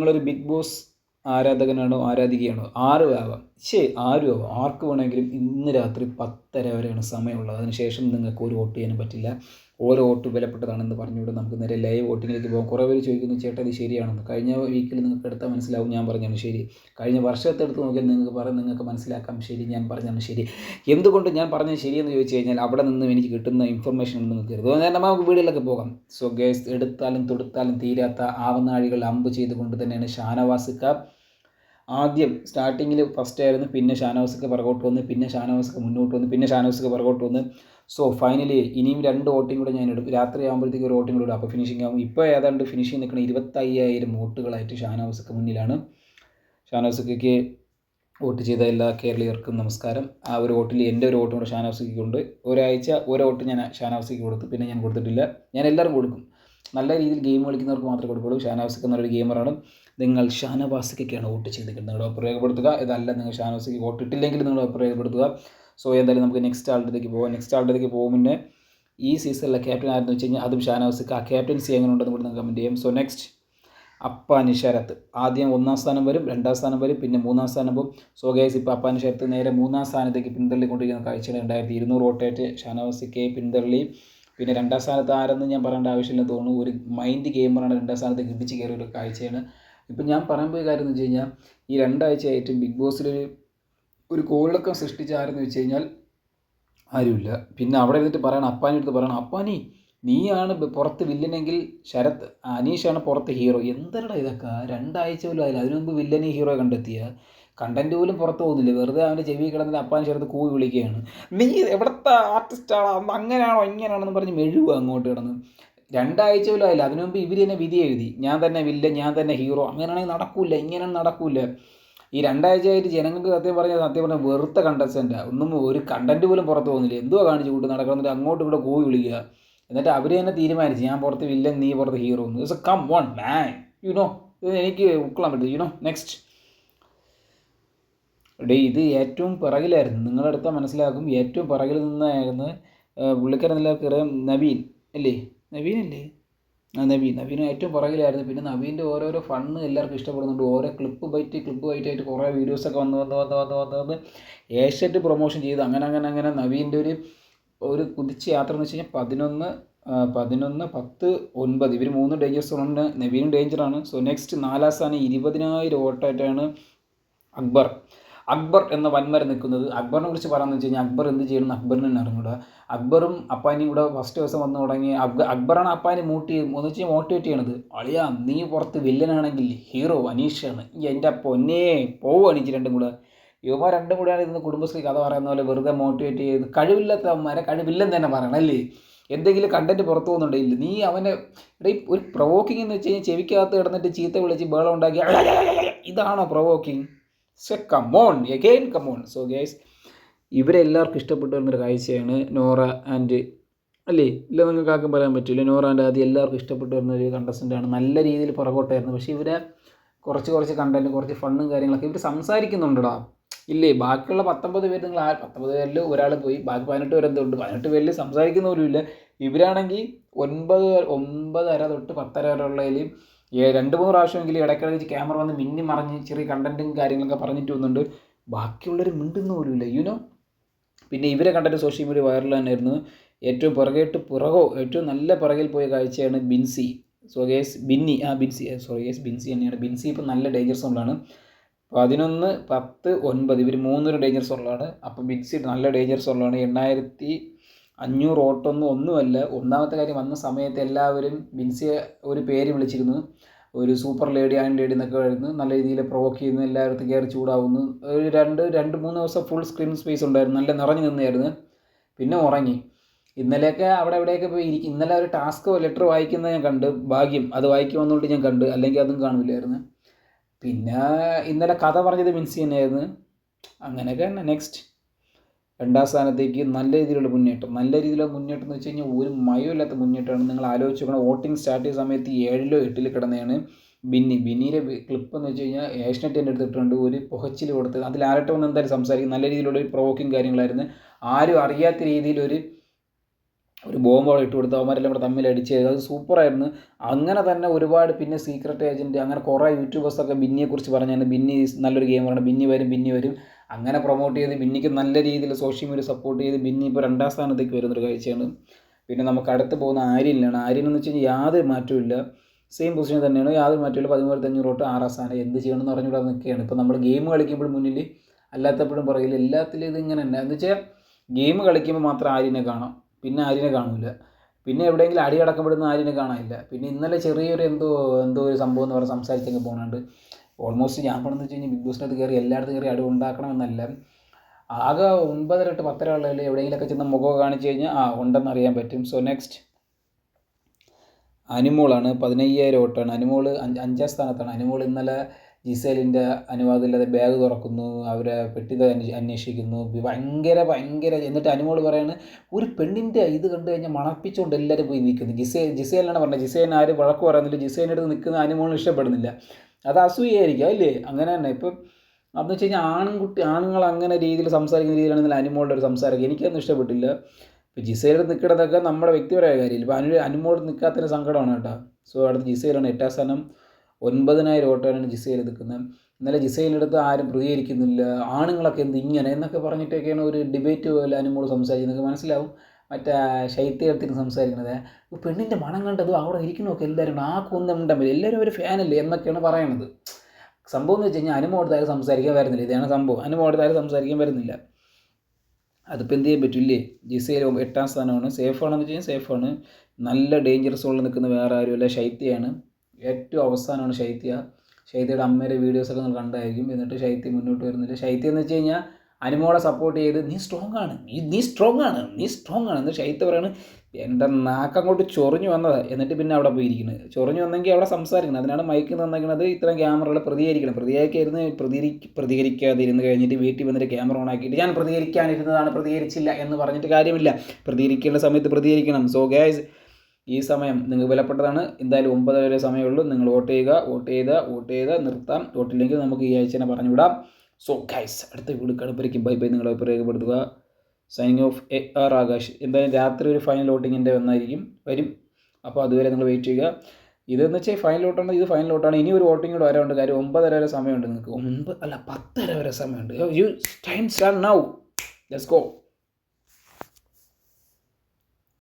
നിങ്ങളൊരു big boss ആരാധകനാണോ ആരാധികയാണോ ആരും ആവാം. ശരി ആരും ആവാം. ആർക്ക് വേണമെങ്കിലും ഇന്ന് രാത്രി പത്തര വരെയാണ് സമയമുള്ളത്. അതിനുശേഷം നിങ്ങൾക്ക് ഒരു വോട്ട് ചെയ്യാനും പറ്റില്ല. ഓരോ വോട്ട് വിലപ്പെട്ടതാണെന്ന് പറഞ്ഞുകൊണ്ട് നമുക്ക് നേരെ ലൈവ് വോട്ടിങ്ങിലേക്ക് പോകാം. കുറേ പേര് ചോദിക്കുന്നു ചേട്ടാ ഇത് ശരിയാണെന്ന്. കഴിഞ്ഞ വീക്കിൽ നിങ്ങൾക്ക് എടുത്താൽ മനസ്സിലാവും ഞാൻ പറഞ്ഞാണ് ശരി. കഴിഞ്ഞ വർഷത്തെ എടുത്ത് നോക്കിയാൽ നിങ്ങൾക്ക് പറഞ്ഞ് നിങ്ങൾക്ക് മനസ്സിലാക്കാം ശരി ഞാൻ പറഞ്ഞാണ് ശരി. എന്തുകൊണ്ട് ഞാൻ പറഞ്ഞത് ശരിയെന്ന് ചോദിച്ചു കഴിഞ്ഞാൽ അവിടെ നിന്ന് എനിക്ക് കിട്ടുന്ന ഇൻഫർമേഷൻ നിങ്ങൾക്ക് കരുതും ഞാൻ നമുക്ക് വീടുകളിലൊക്കെ പോകാം. സോ ഗേസ് എടുത്താലും തൊടുത്താലും തീരാത്ത ആവനാഴികൾ അമ്പ് ചെയ്തുകൊണ്ട് തന്നെയാണ് ഷാനവാസിക്ക ആദ്യം സ്റ്റാർട്ടിങ്ങിൽ ഫസ്റ്റ് ആയിരുന്നു പിന്നെ ഷാനവാസിക്ക് പുറകോട്ട് വന്ന് പിന്നെ ഷാനവാസിക്ക് മുന്നോട്ട് വന്ന് പിന്നെ ഷാനവാസിക്ക് പുറകോട്ട് വന്ന്. സോ ഫൈനലി ഇനിയും രണ്ട് വോട്ടിംഗ് കൂടെ ഞാൻ എടുക്കും രാത്രി ആകുമ്പോഴത്തേക്ക് ഒരു വോട്ടിംഗ് കൂടെ അപ്പോൾ ഫിനിഷിംഗ് ആകും ഇപ്പോൾ ഏതാണ്ട് ഫിനിഷിംഗ് നിൽക്കുന്ന ഇരുപത്തയ്യായിരം വോട്ടുകളായിട്ട് ഷാനവാസിക്ക് മുന്നിലാണ്. ഷാനവാസിക്ക് വോട്ട് ചെയ്ത എല്ലാ കേരളീയർക്കും നമസ്കാരം. ആ ഒരു വോട്ടിൽ എന്റെ ഒരു വോട്ടും കൂടെ ഷാനവാസിക്ക് ഉണ്ട് ഒരാഴ്ച ഒരു വോട്ട് ഞാൻ ഷാനവാസിക്ക് കൊടുത്തു. പിന്നെ ഞാൻ കൊടുത്തിട്ടില്ല. ഞാൻ എല്ലാവരും കൊടുക്കും. നല്ല രീതിയിൽ ഗെയിം കളിക്കുന്നവർക്ക് മാത്രമേ കൊടുക്കുള്ളൂ ഷാനവാസിക്ക് നല്ലൊരു ഗെയിമറാണ് നിങ്ങൾ ഷാനവാസിക്കൊക്കെയാണ് വോട്ട് ചെയ്തിരിക്കുന്നത്. നിങ്ങളുടെ ഒപ്പം രേഖപ്പെടുത്തുക. ഇതല്ല നിങ്ങൾ ഷാനവാസിക്ക് വോട്ട് ഇട്ടില്ലെങ്കിൽ നിങ്ങൾ ഒപ്പം രേഖപ്പെടുത്തുക. സോ എന്തായാലും നമുക്ക് നെക്സ്റ്റ് ആളുടെ പോകാം നെക്സ്റ്റ് ആളുടെ പോകും മുന്നേ ഈ സീസണിലെ ക്യാപ്റ്റൻ ആരെന്ന് വെച്ച് കഴിഞ്ഞാൽ അതും ഷാനവാസിക്ക് ആ ക്യാപ്റ്റൻസി എങ്ങനെ ഉണ്ടെന്ന് കൂടി നിങ്ങൾക്ക് കമന്റ് ചെയ്യാം. സോ നെക്സ്റ്റ് അപ്പ നിഷാരത്ത് ആദ്യം ഒന്നാം സ്ഥാനം വരും രണ്ടാം സ്ഥാനം വരും പിന്നെ മൂന്നാം സ്ഥാനം പോകും. സോ ഗൈസ് ഇപ്പോൾ അപ്പ നിഷാരത്ത് നേരെ മൂന്നാം സ്ഥാനത്തേക്ക് പിന്തള്ളിക്കൊണ്ടിരിക്കുന്ന കാഴ്ചയാണ് രണ്ടായിരത്തി ഇരുന്നൂറ് വോട്ടേറ്റ് ഷാനവാസിക്ക് പിന്തള്ളി. പിന്നെ രണ്ടാം സ്ഥാനത്ത് ആരെന്ന് ഞാൻ പറയേണ്ട ആവശ്യമില്ലെന്ന് തോന്നുന്നു. ഒരു മൈൻഡ് ഗെയിമറാണ് രണ്ടാം സ്ഥാനത്തേക്ക് ഇടിച്ച് കയറിയ ഒരു കാഴ്ചയാണ്. ഇപ്പം ഞാൻ പറയാൻ പോയ കാര്യം എന്ന് വെച്ച് കഴിഞ്ഞാൽ ഈ രണ്ടാഴ്ചയായിട്ടും ബിഗ് ബോസിൽ ഒരു കോളിളക്കം സൃഷ്ടിച്ച ആരെന്ന് വെച്ച് കഴിഞ്ഞാൽ ആരുമില്ല. പിന്നെ അവിടെ ഇരുന്നിട്ട് പറയണം അപ്പാനി എടുത്ത് പറയണം അപ്പാനി നീയാണ് പുറത്ത് വില്ലനെങ്കിൽ ശരത് അനീഷാണ് പുറത്ത് ഹീറോ എന്തരടാ ഇതൊക്കെ? രണ്ടാഴ്ച പോലും ആയില്ല. അതിനു മുമ്പ് വില്ലനെ ഹീറോ കണ്ടെത്തിയ കണ്ടന്റ് പോലും പുറത്ത് പോകുന്നില്ല വെറുതെ അവന്റെ ചെവി കിടന്നിട്ട് അപ്പാൻ ചേർത്ത് കൂവി വിളിക്കുകയാണ്. നീ എവിടത്തെ ആർട്ടിസ്റ്റാണോ അങ്ങനെയാണോ ഇങ്ങനെയാണെന്ന് പറഞ്ഞ് മെഴുകുക അങ്ങോട്ട് കിടന്ന്. രണ്ടാഴ്ച പോലും ആയില്ല. അതിനു മുമ്പ് ഇവർ തന്നെ വിധി എഴുതി. ഞാൻ തന്നെ വില്ല ഞാൻ തന്നെ ഹീറോ അങ്ങനെയാണെങ്കിൽ നടക്കൂല ഇങ്ങനെ നടക്കൂല. ഈ രണ്ടാഴ്ചയായിട്ട് ജനങ്ങൾക്ക് സത്യം പറഞ്ഞാൽ സത്യം പറഞ്ഞാൽ വെറുത്ത കണ്ടസ്റ്റന്റാണ് ഒന്നും ഒരു കണ്ടന്റ് പോലും പുറത്ത് പോകുന്നില്ല. എന്തുവാ കാണിച്ചു കൂട്ട് നടക്കണമെന്നിട്ട് അങ്ങോട്ടും ഇവിടെ കൂവി വിളിക്കുക. എന്നിട്ട് അവർ തന്നെ തീരുമാനിച്ചു ഞാൻ പുറത്ത് വില്ലൻ നീ പുറത്ത് ഹീറോ എന്ന്. Come on man you know എനിക്ക് ഉൾക്കൊള്ളാൻ പറ്റും യു നോ നെക്സ്റ്റ് ഡേ ഇത് ഏറ്റവും പിറകിലായിരുന്നു. നിങ്ങളെടുത്താൽ മനസ്സിലാക്കും ഏറ്റവും പിറകിൽ നിന്നായിരുന്നു പുള്ളിക്കാരൻ എല്ലാവർക്കും നവീൻ അല്ലേ? നവീൻ അല്ലേ? ആ നവീൻ. നവീൻ ഏറ്റവും പുറകിലായിരുന്നു. പിന്നെ നവീന്റെ ഓരോരോ ഫണ്ണ് എല്ലാവർക്കും ഇഷ്ടപ്പെടുന്നുണ്ട്. ഓരോ ക്ലിപ്പ് ബൈറ്റ് ക്ലിപ്പ് ബൈറ്റ് ആയിട്ട് കുറേ വീഡിയോസൊക്കെ വന്ന് വന്ന് വന്ന് വന്ന് വന്ന് വന്ന് ഏഷ്യറ്റ് പ്രൊമോഷൻ ചെയ്ത്. അങ്ങനെ അങ്ങനെ അങ്ങനെ നവീന്റെ ഒരു ഒരു കുതിച്ച് യാത്ര എന്ന് വെച്ച് കഴിഞ്ഞാൽ പതിനൊന്ന് പതിനൊന്ന് പത്ത് ഒൻപത്. ഇവർ മൂന്ന് ഡേഞ്ചർ സോണുണ്ട് നവീനും ഡേഞ്ചറാണ് സോ നെക്സ്റ്റ് നാലാം സ്ഥാനം ഇരുപതിനായിരം ഓട്ടായിട്ടാണ് അക്ബർ. അക്ബർ എന്ന വൻമരം നിൽക്കുന്നത്. അക്ബറിനെ കുറിച്ച് പറയാമെന്ന് വെച്ച് കഴിഞ്ഞാൽ അക്ബർ എന്ത് ചെയ്യണമെന്ന് അക്ബറിന് തന്നെ അറിഞ്ഞൂടുക അക്ബറും അപ്പാനിയും കൂടെ ഫസ്റ്റ് ദിവസം വന്ന് തുടങ്ങി. അക്ബർ അക്ബറാണ് അപ്പാനെ മൂട്ടി എന്ന് വെച്ച് മോട്ടിവേറ്റ് ചെയ്യണത്. അളിയാ നീ പുറത്ത് വില്ലനാണെങ്കിൽ ഹീറോ അനീഷാണ് ഈ എന്റെ പൊന്നേ പോവും അനീഷ് രണ്ടും കൂടെ. യുവ രണ്ടും കൂടെയാണ് ഇരുന്ന് കുടുംബശ്രീ കഥ പറയുന്ന പോലെ വെറുതെ മോട്ടിവേറ്റ് ചെയ്ത് കഴിവില്ലാത്തവന്മാരെ കഴിവില്ലെന്ന് തന്നെ പറയണം അല്ലേ? എന്തെങ്കിലും കണ്ടന്റ് പുറത്തു പോകുന്നുണ്ടോ? ഇല്ല. നീ അവനെ ഇവിടെ ഒരു പ്രൊവോക്കിംഗ് എന്ന് വെച്ച് കഴിഞ്ഞാൽ ചെവിക്കകത്ത് കിടന്നിട്ട് ചീത്ത വിളിച്ച് ബേളം ഉണ്ടാക്കി ഇതാണോ provoking say come on again come on so guys ഇവരെല്ലാവർക്കും ഇഷ്ടപ്പെട്ടു വരുന്നൊരു കാഴ്ചയാണ്. നോറ ആൻഡ് അല്ലേ? ഇല്ല നിങ്ങൾക്ക് ആർക്കും പറയാൻ പറ്റില്ല. നോറ ആൻഡ് ആദ്യം എല്ലാവർക്കും ഇഷ്ടപ്പെട്ടു വരുന്ന ഒരു contestant ആണ്. നല്ല രീതിയിൽ പുറകോട്ടായിരുന്നു. പക്ഷേ ഇവരെ കുറച്ച് കുറച്ച് കണ്ടന്റ് കുറച്ച് ഫണ്ണും കാര്യങ്ങളൊക്കെ ഇവർ സംസാരിക്കുന്നുണ്ടടാ. ഇല്ലേ? ബാക്കിയുള്ള പത്തൊമ്പത് പേര് നിങ്ങൾ ആ പത്തൊമ്പത് പേരിൽ ഒരാൾ പോയി ബാക്കി പതിനെട്ട് പേര് എന്തുണ്ട്? പതിനെട്ട് പേരിൽ സംസാരിക്കുന്നവരുമില്ല. ഇവരാണെങ്കിൽ ഒൻപത് ഒമ്പതര തൊട്ട് പത്തര വരെ ഉള്ളതിൽ രണ്ട് മൂന്ന് പ്രാവശ്യമെങ്കിലും ഇടയ്ക്കിടയ്ക്ക് ക്യാമറ വന്ന് മിന്നി മറിഞ്ഞ് ചെറിയ കണ്ടന്റും കാര്യങ്ങളൊക്കെ പറഞ്ഞിട്ട് വന്നുണ്ട് ബാക്കിയുള്ളവർ മിണ്ടുന്ന പോലുമില്ല. യുനോ പിന്നെ ഇവരെ കണ്ടിട്ട് സോഷ്യൽ മീഡിയ വൈറൽ തന്നെയായിരുന്നു ഏറ്റവും പുറകേട്ട് പുറകോ ഏറ്റവും നല്ല പുറകിൽ പോയ കാഴ്ചയാണ് ബിൻസി. So guys Binny. ആ ബിൻസി. സോറി ഗേസ് ബിൻസി തന്നെയാണ്. ബിൻസി ഇപ്പം നല്ല ഡേഞ്ചർ സോണിലാണ് പതിനൊന്ന് പത്ത് ഒൻപത് ഇവർ മൂന്നൊരു ഡേഞ്ചർ സോണിലാണ് അപ്പോൾ ബിൻസി നല്ല ഡേഞ്ചർ സോണിലാണ് എണ്ണായിരത്തി അഞ്ഞൂറ് ഓട്ടൊന്നും ഒന്നുമല്ല. ഒന്നാമത്തെ കാര്യം വന്ന സമയത്ത് എല്ലാവരും ബിൻസിയെ ഒരു പേര് വിളിച്ചിരുന്നു. ഒരു സൂപ്പർ ലേഡി ആൻഡ് ലേഡി എന്നൊക്കെ ആയിരുന്നു നല്ല രീതിയിൽ പ്രൊവോക്ക് ചെയ്യുന്നു. എല്ലായിടത്തും കയറി ചൂടാവുന്നു. ഒരു രണ്ട് രണ്ട് മൂന്ന് ദിവസം ഫുൾ സ്ക്രീൻ സ്പേസ് ഉണ്ടായിരുന്നു. നല്ല നിറഞ്ഞു നിന്നായിരുന്നു. പിന്നെ ഉറങ്ങി. ഇന്നലെയൊക്കെ അവിടെ എവിടെയൊക്കെ പോയി ഇരിക്കും ഇന്നലെ ഒരു ടാസ്കോ ലെറ്റർ വായിക്കുന്നത് ഞാൻ കണ്ട്. ഭാഗ്യം. അത് വായിക്കുമെന്നുകൊണ്ട് ഞാൻ കണ്ട്. അല്ലെങ്കിൽ അതും കാണില്ലായിരുന്നു. പിന്നെ ഇന്നലെ കഥ പറഞ്ഞത് മിൻസി തന്നെയായിരുന്നു. അങ്ങനെയൊക്കെ തന്നെ. നെക്സ്റ്റ് രണ്ടാം സ്ഥാനത്തേക്ക് നല്ല രീതിയിലുള്ള മുന്നേറ്റം. നല്ല രീതിയിലുള്ള മുന്നേറ്റം എന്ന് വെച്ച് കഴിഞ്ഞാൽ ഒരു മയമില്ലാത്ത മുന്നേറ്റമാണ്. നിങ്ങൾ ആലോചിച്ച് വോട്ടിംഗ് സ്റ്റാർട്ട് ചെയ്ത സമയത്ത് ഏഴിലോ എട്ടിലോ കിടന്നതാണ് ബിന്നി. ബിന്നിയുടെ ക്ലിപ്പ് എന്ന് വെച്ച് കഴിഞ്ഞാൽ ഏഷ്യനെറ്റ് എന്റെ എടുത്തിട്ടുണ്ട് ഒരു പുഹച്ചിൽ കൊടുത്ത് അതിൽ ആരട്ടെ വന്ന് എന്തായാലും സംസാരിക്കും. നല്ല രീതിയിലുള്ള ഒരു പ്രൊവോക്കിംഗ് കാര്യങ്ങളായിരുന്നു. ആരും അറിയാത്ത രീതിയിൽ ഒരു ഒരു ബോംബ് അവിടെ ഇട്ട് കൊടുത്ത് അവന്മാരെല്ലാം കൂടെ തമ്മിൽ അടിച്ച് അത് സൂപ്പറായിരുന്നു അങ്ങനെ തന്നെ ഒരുപാട് പിന്നെ സീക്രട്ട് ഏജന്റ് അങ്ങനെ കുറേ യൂട്യൂബേഴ്സൊക്കെ ബിന്നിയെക്കുറിച്ച് പറഞ്ഞാണ്. ബിന്നി നല്ലൊരു ഗെയിമറാണ് ബിന്നി വരും ബിന്നി വരും. അങ്ങനെ പ്രൊമോട്ട് ചെയ്ത് ബിന്നിക്ക് നല്ല രീതിയിൽ സോഷ്യൽ മീഡിയ സപ്പോർട്ട് ചെയ്ത് ബിന്നി ഇപ്പോൾ രണ്ടാം സ്ഥാനത്തേക്ക് വരുന്നൊരു കാഴ്ചയാണ്. പിന്നെ നമുക്ക് അടുത്ത് പോകുന്ന ആര്യനിലാണ്. ആര്യൻ എന്ന് വെച്ച് കഴിഞ്ഞാൽ യാതൊരു മാറ്റവും ഇല്ല. സെയിം പൊസിഷനിൽ തന്നെയാണ്. യാതൊരു മാറ്റമില്ല പതിമൂവായിരത്തി അഞ്ഞൂറ് തൊട്ട് ആറാം സ്ഥാനം എന്ത് ചെയ്യണമെന്ന് പറഞ്ഞുകൂടെ നിൽക്കുകയാണ്. ഇപ്പോൾ നമ്മൾ ഗെയിം കളിക്കുമ്പോൾ മുന്നിൽ അല്ലാത്തപ്പോഴും പറയില്ല. എല്ലാത്തിലും ഇത് ഇങ്ങനെ തന്നെ. എന്ന് വെച്ചാൽ ഗെയിം കളിക്കുമ്പോൾ മാത്രം ആര്യനെ കാണാം. പിന്നെ ആര്യനെ കാണില്ല പിന്നെ എവിടെയെങ്കിലും അടി അടക്കപ്പെടുന്ന ആര്യനെ കാണാനില്ല. പിന്നെ ഇന്നലെ ചെറിയൊരു എന്തോ എന്തോ ഒരു സംഭവം എന്ന് പറഞ്ഞ് സംസാരിച്ചെങ്കിൽ പോകുന്നുണ്ട് ഓൾമോസ്റ്റ് ഞാൻ പറഞ്ഞതെന്ന് വെച്ച് കഴിഞ്ഞാൽ ബിഗ് ബോസിനകത്ത് കയറി എല്ലായിടത്തും കയറി അടി ഉണ്ടാക്കണമെന്നല്ല ആകെ ഒൻപതര തൊട്ട് പത്തര ഉള്ളതിൽ എവിടെയെങ്കിലുമൊക്കെ ചെന്ന് മുഖമൊക്കെ കാണിച്ചു കഴിഞ്ഞാൽ ആ ഉണ്ടെന്ന് അറിയാൻ പറ്റും. സോ നെക്സ്റ്റ് അനിമോളാണ് പതിനയ്യായിരം ഓട്ടാണ് അനിമോൾ അഞ്ച് സ്ഥാനത്താണ്. അനിമോൾ ഇന്നലെ ജിസേലിന്റെ അനുവാദമില്ലാതെ ബാഗ് തുറക്കുന്നു അവരെ പെട്ടിത അന്വേ- അന്വേഷിക്കുന്നു. ഭയങ്കര ഭയങ്കര എന്നിട്ട് അനിമോൾ പറയാണ് ഒരു പെണ്ണിന്റെ ഇത് കണ്ടു കഴിഞ്ഞാൽ മണപ്പിച്ചുകൊണ്ട് എല്ലാവരും പോയി നിൽക്കുന്നു ജിസേ ജിസേലിനാണ് പറഞ്ഞത്. ജിസേൻ ആരും വഴക്ക് പറയുന്നില്ല. ജിസേലിന്റെ അടുത്ത് നിൽക്കുന്ന അനിമോളിന് ഇഷ്ടപ്പെടുന്നില്ല. അത് അസൂയായിരിക്കും അല്ലേ? അങ്ങനെ തന്നെ. ഇപ്പം അതെന്ന് വെച്ച് കഴിഞ്ഞാൽ ആൺകുട്ടി ആണുങ്ങൾ അങ്ങനെ രീതിയിൽ സംസാരിക്കുന്ന രീതിയിലാണ് അനുമോളുടെ ഒരു സംസാരം എനിക്കൊന്നും ഇഷ്ടപ്പെട്ടില്ല. ഇപ്പോൾ ജിസയിൽ നിൽക്കണതൊക്കെ നമ്മുടെ വ്യക്തിപരമായ കാര്യമില്ല. ഇപ്പോൾ അനു അനുമോട് നിൽക്കാത്തതിന് സങ്കടമാണ് കേട്ടോ. സോ അടുത്ത് ജിസയിലാണ് എട്ടാം സ്ഥാനം. ഒൻപതിനായിരം വോട്ടാണ് ജിസയിൽ നിൽക്കുന്നത്. ഇന്നലെ ജിസയിലെടുത്ത് ആരും പ്രതികരിക്കുന്നില്ല. ആണുങ്ങളൊക്കെ എന്ത് ഇങ്ങനെ എന്നൊക്കെ പറഞ്ഞിട്ടൊക്കെയാണ് ഒരു ഡിബേറ്റ് പോലെ അനുമോട് സംസാരിക്കുന്നത്. മനസ്സിലാവും. മറ്റേ ശൈത്യത്തിന് സംസാരിക്കുന്നത്. "ഈ പെണ്ണിന്റെ മണം കണ്ടതും? അവിടെ ഇരിക്കണമൊക്കെ എല്ലാവരും ആ പറ്റും എല്ലാവരും ഒരു ഫാനല്ലേ എന്നൊക്കെയാണ് പറയണത്. സംഭവം എന്ന് വെച്ച് കഴിഞ്ഞാൽ അനുമോടത്തായാലും സംസാരിക്കാൻ വരുന്നില്ല. ഇതാണ് സംഭവം. അനുമോടത്തായാലും സംസാരിക്കാൻ വരുന്നില്ല. അതിപ്പോൾ എന്ത് ചെയ്യാൻ പറ്റില്ലേ? ജിസയിൽ എട്ടാം സ്ഥാനമാണ്. സേഫാണെന്ന് വെച്ച് കഴിഞ്ഞാൽ സേഫാണ് നല്ല ഡേഞ്ചറസ് സോണിൽ നിൽക്കുന്ന വേറെ ആരുമല്ല ശൈത്യയാണ്. ഏറ്റവും അവസാനമാണ് ശൈത്യ. ശൈത്യയുടെ അമ്മയുടെ വീഡിയോസൊക്കെ നിങ്ങൾ കണ്ടായിരിക്കും. എന്നിട്ട് ശൈത്യ മുന്നോട്ട് വരുന്നില്ല. ശൈത്യം എന്ന് വെച്ച് കഴിഞ്ഞാൽ അനുമോളെ സപ്പോർട്ട് ചെയ്ത് നീ സ്ട്രോങ് ആണ് നീ നീ സ്ട്രോങ് ആണ് നീ സ്ട്രോങ് ആണ്. എന്ന് ശൈത്യ പറയാണ് എന്റെ നാക്കങ്ങോട്ട് ചൊറിഞ്ഞു വന്നത്. എന്നിട്ട് പിന്നെ അവിടെ പോയിരിക്കുന്നത് ചൊറിഞ്ഞു വന്നെങ്കിൽ അവിടെ സംസാരിക്കണം. അതിനാണ് മൈക്ക് തന്നേക്കുന്നത് ഇത്തരം ക്യാമറകൾ പ്രതികരിക്കണം. പ്രതികരിക്കാതിരുന്ന് പ്രതികരി പ്രതികരിക്കാതിരുന്ന് കഴിഞ്ഞിട്ട് വീട്ടിൽ വന്നിട്ട് ക്യാമറ ഓൺ ആക്കിയിട്ട് ഞാൻ പ്രതികരിക്കാനിരുന്നതാണ് പ്രതികരിച്ചില്ല എന്ന് പറഞ്ഞിട്ട് കാര്യമില്ല. പ്രതികരിക്കേണ്ട സമയത്ത് പ്രതികരിക്കണം. സോ ഗൈസ് ഈ സമയം നിങ്ങൾക്ക് വിലപ്പെട്ടതാണ്. എന്തായാലും ഒമ്പത് വരെ സമയമുള്ളൂ. നിങ്ങൾ വോട്ട് ചെയ്യുക വോട്ട് ചെയ്ത് വോട്ട് ചെയ്ത് നിർത്താം. വോട്ടില്ലെങ്കിൽ നമുക്ക് ഈ ആഴ്ച തന്നെ പറഞ്ഞു വിടാം സോ ഗൈസ് അടുത്ത വീട് കടുപ്പരയ്ക്കും ബൈ ബൈ നിങ്ങളെ രേഖപ്പെടുത്തുക signing off A R Akash. എന്തായാലും രാത്രി ഒരു ഫൈനൽ ഔട്ടിങ്ങിന്റെ വന്നായിരിക്കും. വരും. അപ്പോൾ അതുവരെ നിങ്ങൾ വെയിറ്റ് ചെയ്യുക. ഇതെന്ന് വെച്ചാൽ ഫൈനൽ ഔട്ടാണ് ഇത് ഫൈനൽ ഔട്ടാണ് ഇനി ഒരു വോട്ടിംഗ് കൂടെ വരാനുണ്ട്. കാര്യം ഒമ്പതര വരെ സമയമുണ്ട് നിങ്ങൾക്ക്. ഒമ്പത് അല്ല പത്തര വരെ സമയമുണ്ട്. You time start now let's go